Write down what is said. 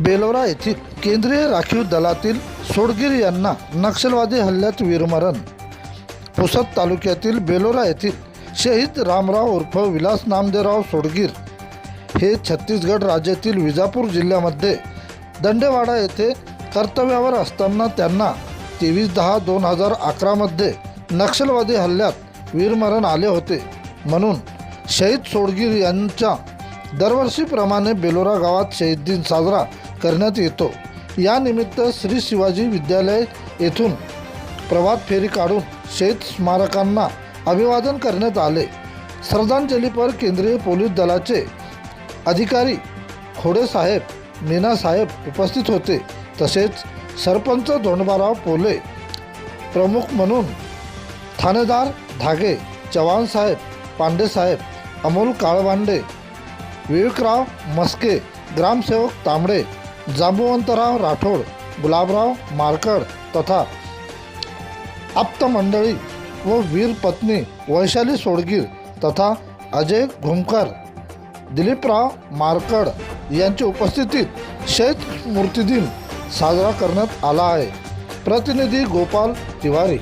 बेलोरा येथील केंद्रीय राखीव दलातील सोडगीर यांना नक्षलवादी हल्ल्यात वीरमरण. पुसद तालुक्यातील बेलोरा येथील शहीद रामराव उर्फ विलास नामदेवराव सोडगीर हे छत्तीसगड राज्यातील विजापूर जिल्ह्यामध्ये दंडेवाडा येथे कर्तव्यावर असताना त्यांना तेवीस दहा दोन हजार अकरामध्ये नक्षलवादी हल्ल्यात वीरमरण आले होते म्हणून शहीद सोडगीर यांच्या दरवर्षीप्रमाणे बेलोरा गावात शहीद दिन साजरा करण्यात येतो. यानिमित्त श्री शिवाजी विद्यालय येथून प्रभात फेरी काढून शहीद स्मारकांना अभिवादन करण्यात आले. श्रद्धांजलीपर केंद्रीय पोलीस दलाचे अधिकारी खोडेसाहेब मीनासाहेब उपस्थित होते. तसेच सरपंच धोंडबाराव पोले प्रमुख म्हणून ठाणेदार धागे चव्हाणसाहेब पांडेसाहेब अमोल काळवांडे विवेकराव मस्के ग्रामसेवक तांबडे जांबुवंतराव राठोड गुलाबराव मारकड तथा आप्त मंडळी व वीर पत्नी वैशाली सोडगीर तथा अजय घुमकर दिलीपराव मारकड यांच्या उपस्थितीत शहीद मूर्तिदिन साजरा करण्यात आला आहे. प्रतिनिधी गोपाल तिवारी.